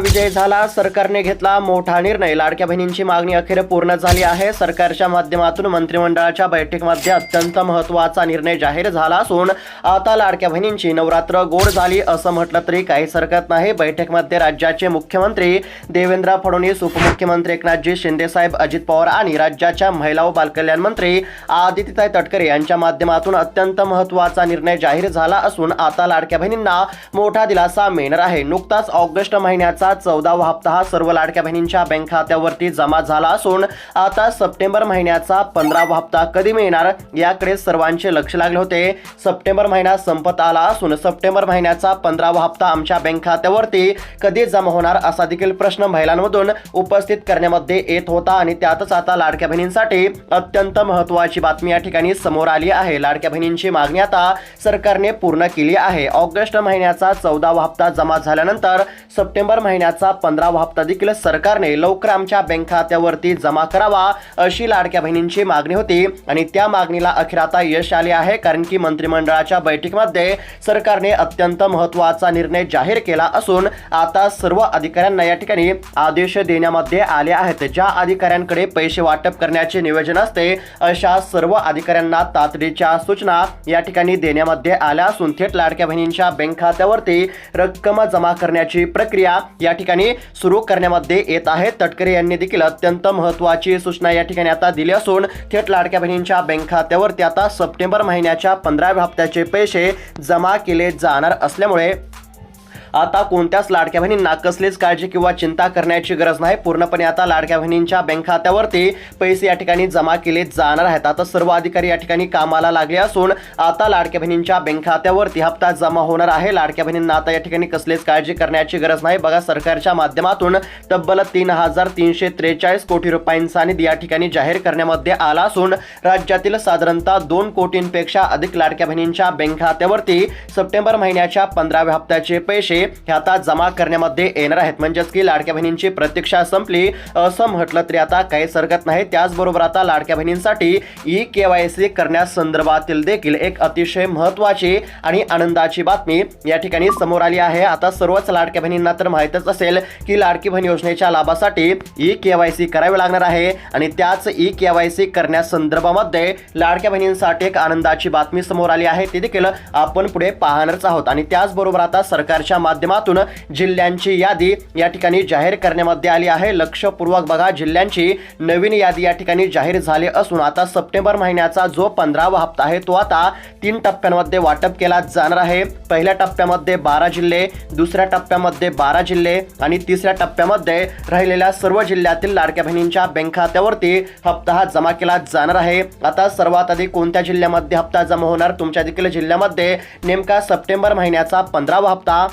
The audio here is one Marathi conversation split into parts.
विजय झाला सरकारने घेतला मोठा निर्णय. लाडक्या बहिणींची मागणी अखेर पूर्ण झाली आहे. सरकारच्या माध्यमातून मंत्रिमंडळाच्या बैठकीमध्ये अत्यंत महत्त्वाचा निर्णय जाहीर झाला असून आता लाडक्या बहिणींची नवरात्र गोड झाली असं म्हटलं तरी काहीच हरकत नाही. बैठकीमध्ये राज्याचे मुख्यमंत्री देवेंद्र फडणवीस उपमुख्यमंत्री एकनाथजी शिंदेसाहेब अजित पवार आणि राज्याच्या महिला व बालकल्याण मंत्री आदित्यताई तटकरे यांच्या माध्यमातून अत्यंत महत्त्वाचा निर्णय जाहीर झाला असून आता लाडक्या बहिणींना मोठा दिलासा मिळणार आहे. नुकताच ऑगस्ट महिन्याचा चौदावा हप्ता हा सर्व लाडक्या बहिणींच्या बँक खात्यावरती जमा झाला असून आता सप्टेंबर महिन्याचा पंधरावा हप्ता कधी मिळणार याकडे सर्वांचे लक्ष लागले होते. सप्टेंबर महिना संपत आला असून सप्टेंबर महिन्याचा पंधरावा हप्ता आमच्या बँक खात्यावरती कधी जमा होणार असा देखील प्रश्न महिलांमधून उपस्थित करण्यामध्ये येत होता आणि त्यातच आता लाडक्या बहिणींसाठी अत्यंत महत्त्वाची बातमी या ठिकाणी समोर आली आहे. लाडक्या बहिणींची मागणी आता सरकारने पूर्ण केली आहे. ऑगस्ट महिन्याचा चौदावा हप्ता जमा झाल्यानंतर सप्टेंबर महिन्या महिन्याचा पंधरावा हप्ता देखील सरकारने लवकर आमच्या बँक खात्यावरती जमा करावा अशी लाडक्या बहिणींची मागणी होती. आणि त्या मागणीला अखेर आता यश आले आहे कारण की मंत्रिमंडळाच्या बैठकीमध्ये सरकारने अत्यंत महत्त्वाचा निर्णय जाहीर केला असून आता सर्व अधिकाऱ्यांना या ठिकाणी आदेश देण्यामध्ये आले आहेत. ज्या अधिकाऱ्यांकडे पैसे वाटप करण्याचे नियोजन असते अशा सर्व अधिकाऱ्यांना तातडीच्या सूचना या ठिकाणी देण्यामध्ये आल्या असून थेट लाडक्या बहिणींच्या बँक खात्यावरती रक्कम जमा करण्याची प्रक्रिया या ठिकाणी सुरू करण्यामध्ये येत आहे तटकरे यांनी देखील अत्यंत महत्त्वाची सूचना या ठिकाणी आता दिली असून थेट लाडक्या बहिणींच्या बँक खात्यावरती आता सप्टेंबर महिन्याच्या पंधराव्या हप्त्याचे पैसे जमा केले जाणार असल्यामुळे आता कोणत्याच लाडक्या बहिणींना कसलीच काळजी किंवा चिंता करण्याची गरज नाही. पूर्णपणे आता लाडक्या बहिणींच्या बँक खात्यावरती पैसे या ठिकाणी जमा केले जाणार आहेत. आता सर्व अधिकारी या ठिकाणी कामाला लागले असून आता लाडक्या बहिणींच्या बँक खात्यावरती हप्ता जमा होणार आहे. लाडक्या बहिणींना आता या ठिकाणी कसलीच काळजी करण्याची गरज नाही. बघा सरकारच्या माध्यमातून तब्बल तीन हजार तीनशे त्रेचाळीस कोटी रुपयांचा निधी या ठिकाणी जाहीर करण्यामध्ये आला असून राज्यातील साधारणतः दोन कोटींपेक्षा अधिक लाडक्या बहिणींच्या बँक खात्यावरती सप्टेंबर महिन्याच्या पंधराव्या हप्त्याचे पैसे हे आता जमा करण्यामध्ये येणार आहेत. म्हणजेच की लाडक्या बहिणींची प्रतीक्षा संपली. असं म्हटलं तरी आता काहीच हरकत नाही. त्याचबरोबर आता लाडक्या बहिणींसाठी ई के वाय सी करण्यासंदर्भातील देखील एक अतिशय महत्त्वाची आणि आनंदाची बातमी या ठिकाणी समोर आली आहे. आता सर्वच लाडक्या बहिणींना तर माहीतच असेल की लाडकी बहीण योजनेच्या लाभासाठी ई के वाय सी करावी लागणार आहे आणि त्याच ई के वाय सी करण्यासंदर्भामध्ये लाडक्या बहिणींसाठी एक आनंदाची बातमी समोर आली आहे. ती देखील आपण पुढे पाहणारच आहोत. आणि त्याचबरोबर आता सरकारच्या माध्यमातून जिल्ह्यांची यादी या ठिकाणी जाहीर करण्यामध्ये आली आहे. लक्षपूर्वक बघा जिल्ह्यांची नवीन यादी या ठिकाणी जाहीर झाली असून आता सप्टेंबर महिन्याचा जो पंधरावा हप्ता आहे तो आता तीन टप्प्यांमध्ये वाटप केला जाणार आहे. पहिल्या टप्प्यामध्ये बारा जिल्हे दुसऱ्या टप्प्यामध्ये बारा जिल्हे आणि तिसऱ्या टप्प्यामध्ये राहिलेल्या सर्व जिल्ह्यातील लाडक्या बहिणींच्या बँक खात्यावरती हप्ता हा जमा केला जाणार आहे. आता सर्वात आधी कोणत्या जिल्ह्यामध्ये हप्ता जमा होणार? तुमच्या देखील जिल्ह्यामध्ये नेमका सप्टेंबर महिन्याचा पंधरावा हप्ता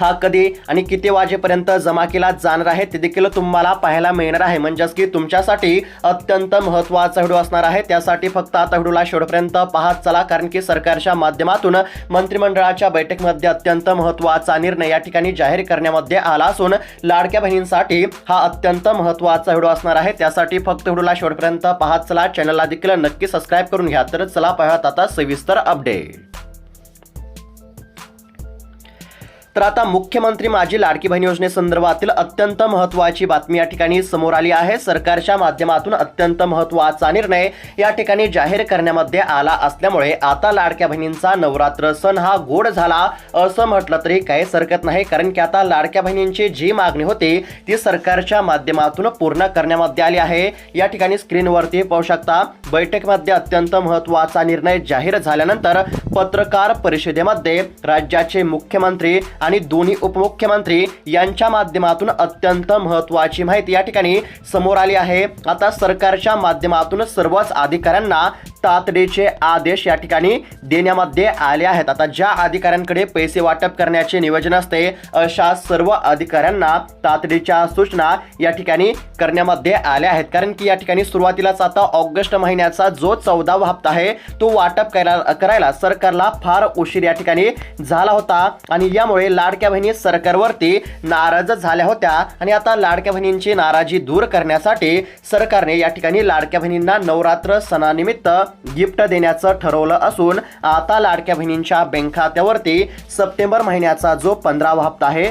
हा कधी आणि किती वाजेपर्यंत जमा केला जाणार आहे ते देखील तुम्हाला पाहायला मिळणार आहे. म्हणजेच की तुमच्यासाठी अत्यंत महत्त्वाचा व्हिडिओ असणार आहे. त्यासाठी फक्त आता व्हिडिओला शेवटपर्यंत पाहत चला कारण की सरकारच्या माध्यमातून मंत्रिमंडळाच्या बैठकीमध्ये अत्यंत महत्त्वाचा निर्णय या ठिकाणी जाहीर करण्यामध्ये आला असून लाडक्या बहिणींसाठी हा अत्यंत महत्त्वाचा व्हिडिओ असणार आहे. त्यासाठी फक्त व्हिडिओला शेवटपर्यंत पाहत चला चॅनलला देखील नक्की सबस्क्राईब करून घ्या. तर चला पाहत आता सविस्तर अपडेट. तर आता मुख्यमंत्री माझी लाडकी बहीण योजनेसंदर्भातील अत्यंत महत्त्वाची बातमी या ठिकाणी समोर आली आहे. सरकारच्या माध्यमातून अत्यंत महत्त्वाचा निर्णय या ठिकाणी जाहीर करण्यामध्ये आला असल्यामुळे आता लाडक्या बहिणींचा नवरात्र सण हा गोड झाला असं म्हटलं तरी काही हरकत नाही. कारण की आता लाडक्या बहिणींची जी मागणी होती ती सरकारच्या माध्यमातून पूर्ण करण्यामध्ये आली आहे. या ठिकाणी स्क्रीनवरती पाहू शकता बैठकीमध्ये अत्यंत महत्त्वाचा निर्णय जाहीर झाल्यानंतर पत्रकार परिषदेमध्ये राज्याचे मुख्यमंत्री आणि दोन्ही उपमुख्यमंत्री यांच्या माध्यमातून अत्यंत महत्त्वाची माहिती या ठिकाणी समोर आली आहे. आता सरकारच्या माध्यमातून सर्वच अधिकाऱ्यांना तातडीचे आदेश या ठिकाणी देण्यामध्ये आले आहेत. आता ज्या अधिकाऱ्यांकडे पैसे वाटप करण्याचे नियोजन असते अशा सर्व अधिकाऱ्यांना तातडीच्या सूचना या ठिकाणी करण्यामध्ये आल्या आहेत. कारण की या ठिकाणी सुरुवातीलाच आता ऑगस्ट महिन्याचा जो चौदावा हप्ता आहे तो वाटप करायला करायला सरकारला फार उशीर या ठिकाणी झाला होता. आणि यामुळे लाडक्या बहिणी सरकारवरती नाराज झाल्या होत्या. आणि आता लाडक्या बहिणींची नाराजी दूर करण्यासाठी सरकारने या ठिकाणी लाडक्या बहिणींना नवरात्र सणानिमित्त गिफ्ट देण्याचं ठरवलं असून आता लाडक्या बहिणींच्या बँक खात्यावरती सप्टेंबर महिन्याचा जो पंधरावा हप्ता आहे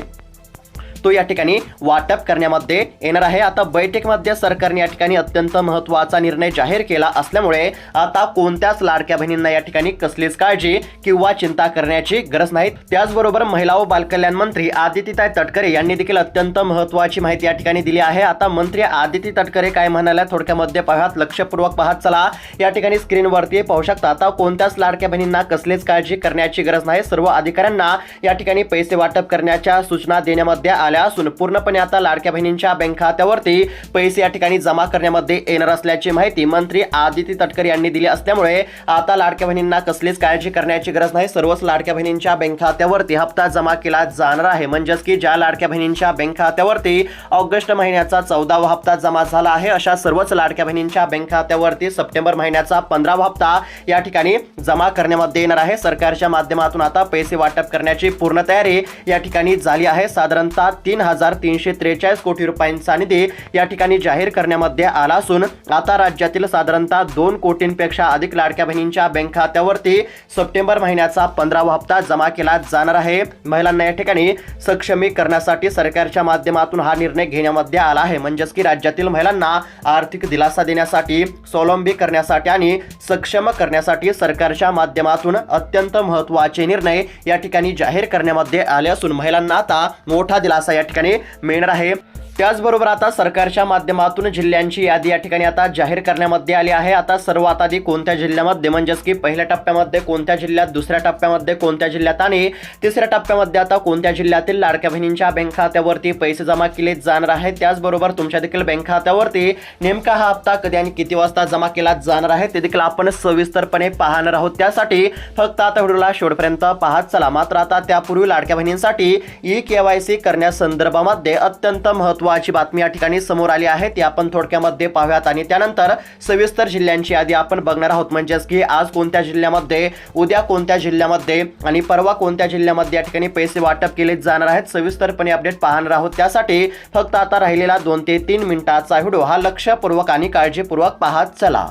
तो या ठिकाणी वाटप करण्यामध्ये येणार आहे. आता बैठकीमध्ये सरकारने या ठिकाणी अत्यंत महत्त्वाचा निर्णय जाहीर केला असल्यामुळे आता कोणत्याच लाडक्या बहिणींना या ठिकाणी कसलीच काळजी किंवा चिंता करण्याची गरज नाही. त्याचबरोबर महिला व बालकल्याण मंत्री आदितीताई तटकरे यांनी देखील अत्यंत महत्वाची माहिती या ठिकाणी दिली आहे. आता मंत्री आदिती तटकरे काय म्हणाल्या? थोडक्यामध्ये पाहत लक्षपूर्वक पाहत चला. या ठिकाणी स्क्रीनवरती पाहू शकता. आता कोणत्याच लाडक्या बहिणींना कसलीच काळजी करण्याची गरज नाही. सर्व अधिकाऱ्यांना या ठिकाणी पैसे वाटप करण्याच्या सूचना देण्यामध्ये आल्या असून पूर्णपणे आता लाडक्या बहिणींच्या बँक खात्यावरती पैसे या ठिकाणी जमा करण्यामध्ये येणार असल्याची माहिती मंत्री आदिती तटकरे यांनी दिली असल्यामुळे आता लाडक्या बहिणींना कसलीच काळजी करण्याची गरज नाही. सर्वच लाडक्या बहिणींच्या बँक खात्यावरती हप्ता जमा केला जाणार आहे. म्हणजेच की ज्या लाडक्या बहिणींच्या बँक खात्यावरती ऑगस्ट महिन्याचा चौदावा हप्ता जमा झाला आहे अशा सर्वच लाडक्या बहिणींच्या बँक खात्यावरती सप्टेंबर महिन्याचा पंधरावा हप्ता या ठिकाणी जमा करण्यामध्ये येणार आहे. सरकारच्या माध्यमातून आता पैसे वाटप करण्याची पूर्ण तयारी या ठिकाणी झाली आहे. साधारणतः तीन हजार तीनशे त्रेचाळीस कोटी रुपयांचा निधी या ठिकाणी जाहीर करण्यामध्ये आला असून आता राज्यातील साधारणतः दोन कोटींपेक्षा अधिक लाडक्या बहिणींच्या बँक खात्यावरती सप्टेंबर महिन्याचा पंधरावा हप्ता जमा केला जाणार आहे. महिलांना या ठिकाणी सक्षमी करण्यासाठी सरकारच्या माध्यमातून हा निर्णय घेण्यामध्ये आला आहे. म्हणजेच की राज्यातील महिलांना आर्थिक दिलासा देण्यासाठी स्वावलंबी करण्यासाठी आणि सक्षम करण्यासाठी सरकारच्या माध्यमातून अत्यंत महत्त्वाचे निर्णय या ठिकाणी जाहीर करण्यामध्ये आले असून महिलांना आता मोठा दिलासा या ठिकाणी मिळणार आहे. त्याचबरोबर आता सरकारच्या माध्यमातून जिल्ह्यांची यादी या ठिकाणी आता जाहीर करण्यामध्ये आली आहे. आता सर्वात आधी कोणत्या जिल्ह्यामध्ये म्हणजेच की पहिल्या टप्प्यामध्ये कोणत्या जिल्ह्यात दुसऱ्या टप्प्यामध्ये कोणत्या जिल्ह्यात आणि तिसऱ्या टप्प्यामध्ये आता कोणत्या जिल्ह्यातील लाडक्या बहिणींच्या बँक खात्यावरती पैसे जमा केले जाणार आहेत. त्याचबरोबर तुमच्या देखील बँक खात्यावरती नेमका हा हप्ता कधी आणि किती वाजता जमा केला जाणार आहे ते देखील आपण सविस्तरपणे पाहणार आहोत. त्यासाठी फक्त आता व्हिडिओला शेवटपर्यंत पाहत चला. मात्र आता त्यापूर्वी लाडक्या बहिणींसाठी ई केवायसी करण्यासंदर्भामध्ये अत्यंत महत्वाची बातमी या ठिकाणी समोर आली आहे. ती आपण थोडक्यामध्ये पाहूयात आणि त्यानंतर सविस्तर जिल्ह्यांची यादी आपण बघणार आहोत. म्हणजेच की आज कोणत्या जिल्ह्यामध्ये उद्या कोणत्या जिल्ह्यामध्ये आणि परवा कोणत्या जिल्ह्यामध्ये या ठिकाणी पैसे वाटप केले जाणार आहेत. सविस्तरपणे अपडेट पाहणार आहोत. त्यासाठी फक्त आता राहिलेला दोन ते तीन मिनिटाचा व्हिडिओ हा लक्षपूर्वक आणि काळजीपूर्वक पाहत चला.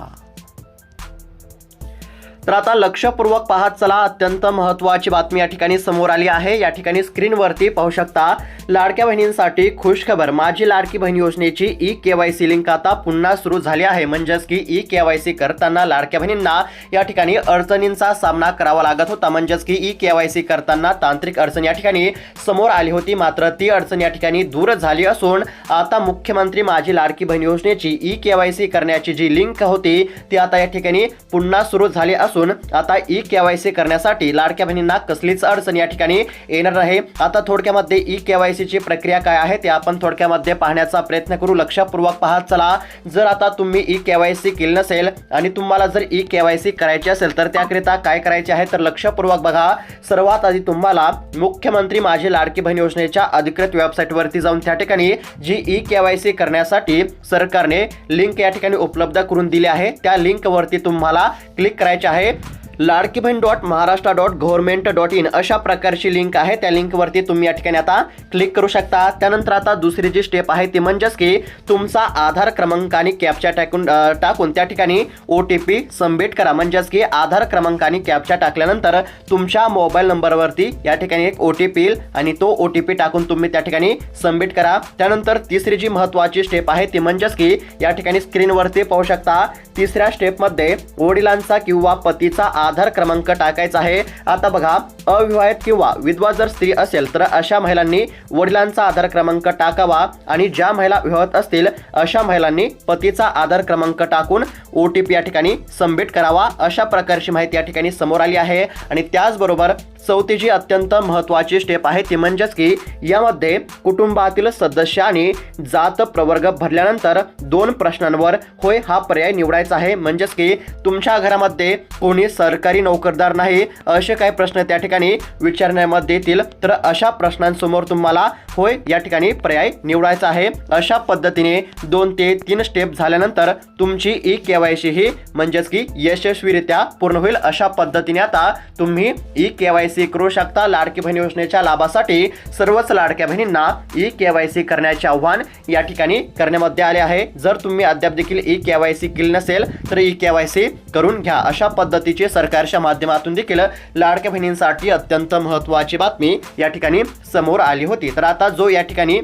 तर आता लक्षपूर्वक पाहत चला अत्यंत महत्वाची बातमी या ठिकाणी समोर आली आहे. या ठिकाणी स्क्रीनवरती पाहू शकता लाडक्या बहिणींसाठी खुश खबर माझी लाडकी बहीण योजनेची ई केवायसी लिंक आता पुन्हा सुरू झाली आहे. म्हणजेच की ई केवायसी करताना लाडक्या बहिणींना या ठिकाणी अडचणींचा सामना करावा लागत होता. म्हणजेच की ई केवायसी करताना तांत्रिक अडचण या ठिकाणी समोर आली होती. मात्र ती अडचण या ठिकाणी दूर झाली असून आता मुख्यमंत्री माझी लाडकी बहीण योजनेची ई केवायसी करण्याची जी लिंक होती ती आता या ठिकाणी पुन्हा सुरू झाली असून आता ई केवायसी करण्यासाठी लाडक्या बहिणींना कसलीच अडचण या ठिकाणी येणार आहे आता थोडक्यामध्ये ई केवायसीची प्रक्रिया काय आहे ते आपण थोडक्यामध्ये पाहण्याचा प्रयत्न करू. लक्षपूर्वक पाहत चला. जर आता तुम्ही ई केवायसी केली नसेल आणि तुम्हाला जर ई केवायसी करायची असेल तर त्याकरिता काय करायचे आहे तर लक्षपूर्वक बघा. सर्वात आधी तुम्हाला मुख्यमंत्री माझी लाडकी बहीण योजनेच्या अधिकृत वेबसाईटवरती जाऊन त्या ठिकाणी जी ई केवायसी करण्यासाठी सरकारने लिंक या ठिकाणी उपलब्ध करून दिली आहे. त्या लिंकवरती तुम्हाला क्लिक करायचे आहे. आहे Ladki Bahin dot Maharashtra dot government dot in अशा प्रकारची लिंक आहे. त्या लिंकवरती तुम्ही या ठिकाणी आता क्लिक करू शकता. त्यानंतर आता दुसरी जी स्टेप आहे ती म्हणजेच की तुमचा आधार क्रमांक आणि कॅपच्या टाकून टाकून त्या ठिकाणी ओ टी पी सबमिट करा. म्हणजेच की आधार क्रमांक आणि कॅपच्या टाकल्यानंतर तुमच्या मोबाईल नंबरवरती या ठिकाणी एक ओ टी पी येईल आणि तो ओ टी पी टाकून तुम्ही त्या ठिकाणी सबमिट करा. त्यानंतर तिसरी जी महत्वाची स्टेप आहे ती म्हणजेच की या ठिकाणी स्क्रीनवरती पाहू शकता. तिसऱ्या स्टेपमध्ये वडिलांचा किंवा पतीचा आधार क्रमांक टाकायचा आहे. आता बघा अविवाहित किंवा विधवा जर स्त्री असेल तर अशा महिलांनी वडिलांचा आधार क्रमांक टाकावा आणि ज्या महिला विवाहित असतील अशा महिलांनी पतीचा आधार क्रमांक टाकून ओ टी पी या ठिकाणी सबमिट करावा. अशा प्रकारची माहिती या ठिकाणी समोर आली आहे. आणि त्याचबरोबर चौथी जी अत्यंत महत्त्वाची स्टेप आहे. ती म्हणजेच की यामध्ये कुटुंबातील सदस्य आणि जात प्रवर्ग भरल्यानंतर दोन प्रश्नांवर होय हा पर्याय निवडायचा आहे. म्हणजेच की तुमच्या घरामध्ये कोणी सरकारी नोकरदार नाही असे काही प्रश्न त्या ठिकाणी विचारण्यामध्ये येतील. तर अशा प्रश्नांसमोर तुम्हाला होय या ठिकाणी पर्याय निवडायचा आहे. अशा पद्धतीने दोन ते तीन स्टेप झाल्यानंतर तुमची ई केवायसी ही म्हणजेच की यशस्वीरित्या पूर्ण होईल. अशा पद्धतीने आता तुम्ही ई केवायसी सी करू शकता. लाडकी बहीण योजनेच्या लाभासाठी सर्वच लाडक्या बहिणींना ई के वाय सी करण्याचे आव्हान या ठिकाणी करण्यामध्ये आले आहे. जर तुम्ही अद्याप देखील ई के वाय सी केली नसेल तर ई के वाय सी करून घ्या. अशा पद्धतीचे सरकारच्या माध्यमातून देखील लाडक्या बहिणींसाठी अत्यंत महत्त्वाची बातमी या ठिकाणी समोर आली होती. तर आता जो या ठिकाणी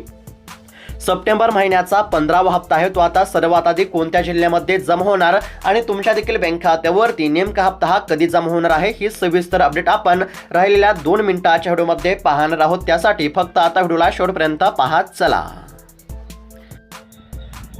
सप्टेंबर महिन्याचा पंधरावा हप्ता आहे. तो आता सर्वात आधी कोणत्या जिल्ह्यामध्ये जमा होणार आणि तुमच्या देखील बँक खात्यावरती नेमका हप्ता हा कधी जमा होणार आहे ही सविस्तर अपडेट आपण राहिलेल्या दोन मिनिटाच्या व्हिडिओमध्ये पाहणार आहोत. त्यासाठी फक्त आता व्हिडिओला शेवटपर्यंत पाहत चला.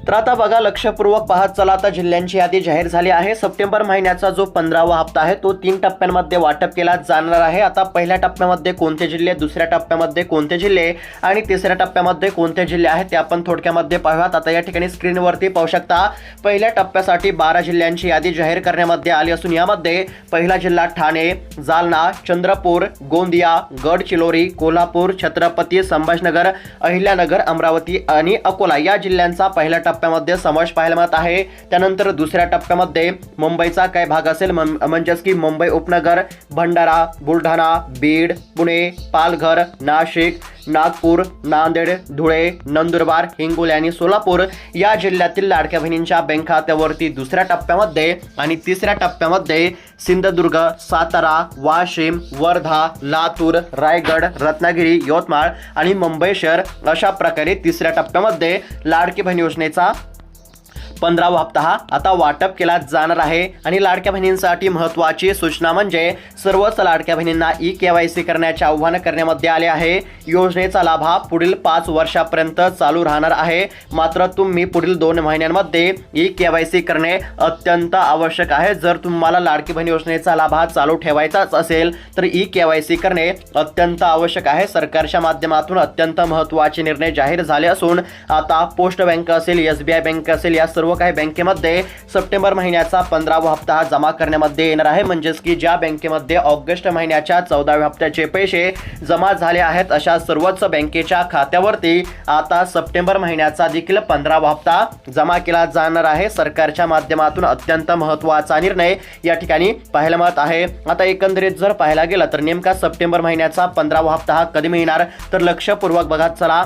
तर आता बघा लक्षपूर्वक पाहत चला. आता जिल्ह्यांची यादी जाहीर झाली आहे. सप्टेंबर महिन्याचा जो पंधरावा हप्ता आहे तो तीन टप्प्यांमध्ये वाटप केला जाणार आहे. आता पहिल्या टप्प्यामध्ये कोणते जिल्हे दुसऱ्या टप्प्यामध्ये कोणते जिल्हे आणि तिसऱ्या टप्प्यामध्ये कोणते जिल्हे आहेत ते आपण थोडक्यामध्ये पाहूयात. आता या ठिकाणी स्क्रीनवरती पाहू शकता पहिल्या टप्प्यासाठी बारा जिल्ह्यांची यादी जाहीर करण्यामध्ये आली असून यामध्ये पहिला जिल्हा ठाणे जालना चंद्रपूर गोंदिया गडचिरोली कोल्हापूर छत्रपती संभाजीनगर अहिल्यानगर अमरावती आणि अकोला या जिल्ह्यांचा पहिला टप्पा टप्प्यामध्ये समावेश पाहायला मिळत आहे. त्यानंतर दुसऱ्या टप्प्यामध्ये मुंबईचा काय भाग असेल म्हणजेच की मुंबई उपनगर भंडारा बुलढाणा बीड पुणे पालघर नाशिक नागपूर नांदेड धुळे नंदुरबार हिंगोली आणि सोलापूर या जिल्ह्यातील लाडक्या बहिणींच्या बँक खात्यावरती दुसऱ्या टप्प्यामध्ये आणि तिसऱ्या टप्प्यामध्ये सिंधुदुर्ग सातारा वाशिम वर्धा लातूर रायगड रत्नागिरी यवतमाळ आणि मुंबई शहर अशा प्रकारे तिसऱ्या टप्प्यामध्ये लाडकी बहीण योजनेचा पंधरावा हप्ता हा आता वाटप केला जाणार आहे. आणि लाडक्या बहिणींसाठी महत्त्वाची सूचना म्हणजे सर्वच लाडक्या बहिणींना ई के वाय सी करण्याचे आव्हान करण्यामध्ये आले आहे. योजनेचा लाभ हा पुढील पाच वर्षापर्यंत चालू राहणार आहे. मात्र तुम्ही पुढील दोन महिन्यांमध्ये ई के वाय सी करणे अत्यंत आवश्यक आहे. जर तुम्हाला लाडकी बहीण योजनेचा लाभ हा चालू ठेवायचाच असेल तर ई के वाय सी करणे अत्यंत आवश्यक आहे. सरकारच्या माध्यमातून अत्यंत महत्त्वाचे निर्णय जाहीर झाले असून आता पोस्ट बँक असेल एस बी आय बँक असेल या सर्व काही बँकेमध्ये सप्टेंबर महिन्याचा पंधरावा हप्ता हा जमा करण्यामध्ये येणार आहे. म्हणजेच की ज्या बँकेमध्ये ऑगस्ट महिन्याच्या चौदाव्या हप्त्याचे पैसे जमा झाले आहेत अशा सर्वच बँकेच्या खात्यावरती आता सप्टेंबर महिन्याचा देखील पंधरावा हप्ता जमा केला जाणार आहे. सरकारच्या माध्यमातून अत्यंत महत्त्वाचा निर्णय या ठिकाणी पाहायला मिळत आहे. आता एकंदरीत जर पाहायला गेलं तर नेमका सप्टेंबर महिन्याचा पंधरावा हप्ता हा कधी मिळणार? तर लक्षपूर्वक बघा चला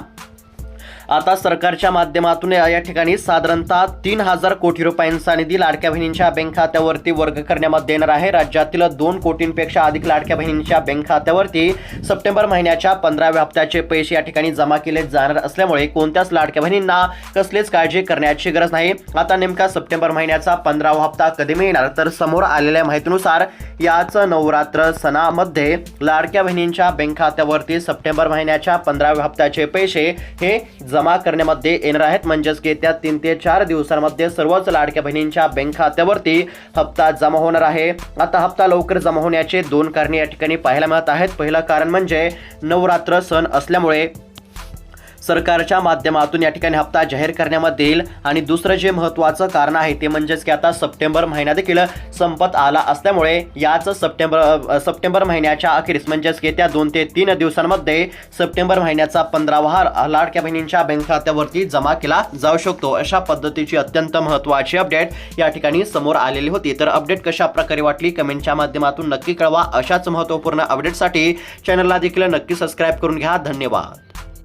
आता सरकारच्या माध्यमातून या या ठिकाणी साधारणतः तीन हजार कोटी रुपयांचा निधी लाडक्या बहिणींच्या बँक खात्यावरती वर्ग करण्यामध्ये येणार आहे. राज्यातील दोन कोटींपेक्षा अधिक लाडक्या बहिणींच्या बँक खात्यावरती सप्टेंबर महिन्याच्या पंधराव्या हप्त्याचे पैसे या ठिकाणी जमा केले जाणार असल्यामुळे कोणत्याच लाडक्या बहिणींना कसलीच काळजी करण्याची गरज नाही. आता नेमका सप्टेंबर महिन्याचा पंधरावा हप्ता कधी मिळणार? तर समोर आलेल्या माहितीनुसार याच नवरात्र सणामध्ये लाडक्या बहिणींच्या बँक खात्यावरती सप्टेंबर महिन्याच्या पंधराव्या हप्त्याचे पैसे हे जमा जमा करण्यामध्ये येणार आहेत. म्हणजेच की येत्या तीन ते चार दिवसांमध्ये सर्वच लाडक्या बहिणींच्या बँक खात्यावरती हप्ता जमा होणार आहे. आता हप्ता लवकर जमा होण्याचे दोन कारणे या ठिकाणी पाहायला मिळत आहेत. पहिलं कारण म्हणजे नवरात्र सण असल्यामुळे सरकारच्या माध्यमातून या ठिकाणी हप्ता जाहीर करण्यामध्ये येईल. आणि दुसरं जे महत्त्वाचं कारण आहे ते म्हणजेच की आता सप्टेंबर महिना देखील संपत आला असल्यामुळे याच सप्टेंबर सप्टेंबर महिन्याच्या अखेरीस म्हणजेच की त्या दोन ते तीन दिवसांमध्ये सप्टेंबर महिन्याचा पंधरावा हा लाडक्या बहिणींच्या बँक खात्यावरती जमा केला जाऊ शकतो. अशा पद्धतीची अत्यंत महत्त्वाची अपडेट या ठिकाणी समोर आलेली होती. तर अपडेट कशा प्रकारे वाटली? कमेंटच्या माध्यमातून नक्की कळवा. अशाच महत्त्वपूर्ण अपडेटसाठी चॅनलला देखील नक्की सबस्क्राईब करून घ्या. धन्यवाद.